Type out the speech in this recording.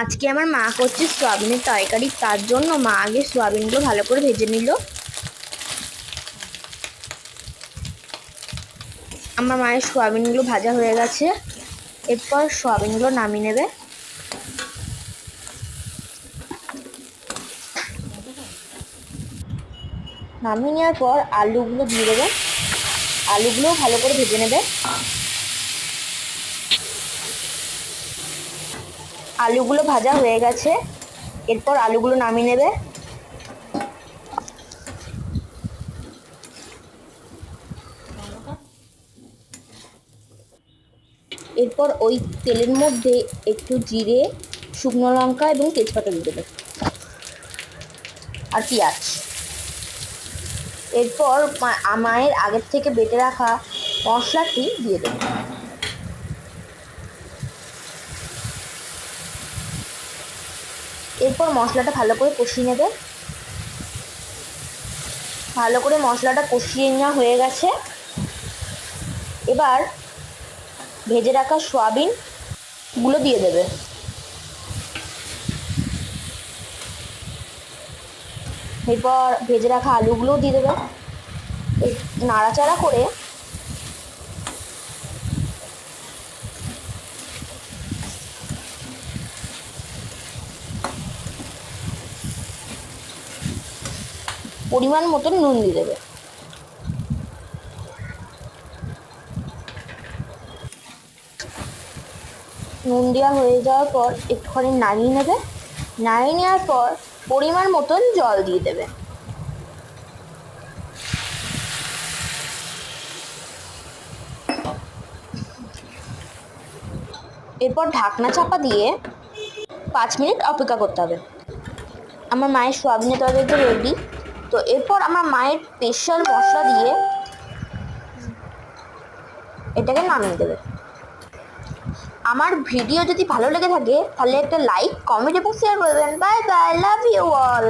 আজকে আমার মা করছে সোয়াবিনের তরকারি, তার জন্য মা আগে সোয়াবিনগুলো ভালো করে ভেজে নিল। আমার মায়ের সোয়াবিনগুলো ভাজা হয়ে গেছে। এরপর সোয়াবিনগুলো নামিয়ে নেবে। নামিয়ে নেওয়ার পর আলুগুলো দিয়ে দেবে। আলুগুলো ভালো করে ভেজে নেবে। আলুগুলো ভাজা হয়ে গেছে। এরপর আলুগুলো নামিয়ে নেবে। এরপর ওই তেলের মধ্যে একটু জিরে, শুকনো লঙ্কা এবং তেজপাতা দিয়ে দেবে। আর পেঁয়াজ। এরপর মায়ের আগের থেকে বেটে রাখা মশলাটি দিয়ে দেবে। এরপর মশলাটা ভালো করে কষিয়ে নেবে। ভালো করে মশলাটা কষিয়ে নেওয়া হয়ে গেছে। এবার ভেজে রাখা সোয়াবিনগুলো দিয়ে দেবে। এরপর ভেজে রাখা আলুগুলোও দিয়ে দেবে। নাড়াচাড়া করে পরিমাণ মতন নুন দিয়ে দেবে। নুন দেওয়া হয়ে যাওয়ার পর একটুখানি নাড়িয়ে নেবে। নাড়িয়ে নেওয়ার পর পরিমাণ মতন জল দিয়ে দেবে। এরপর ঢাকনা চাপা দিয়ে পাঁচ মিনিট অপেক্ষা করতে হবে। আমার মায়ের সোয়াবিনের তরকারি রেডি তো এরপর আমার মায়ের স্পেশাল মশলা দিয়ে এটাকে নামিয়ে দেবে। আমার ভিডিও যদি ভালো লেগে থাকে, তাহলে একটা লাইক কমেন্ট এবং শেয়ার করে দেবেন। Bye bye love you all.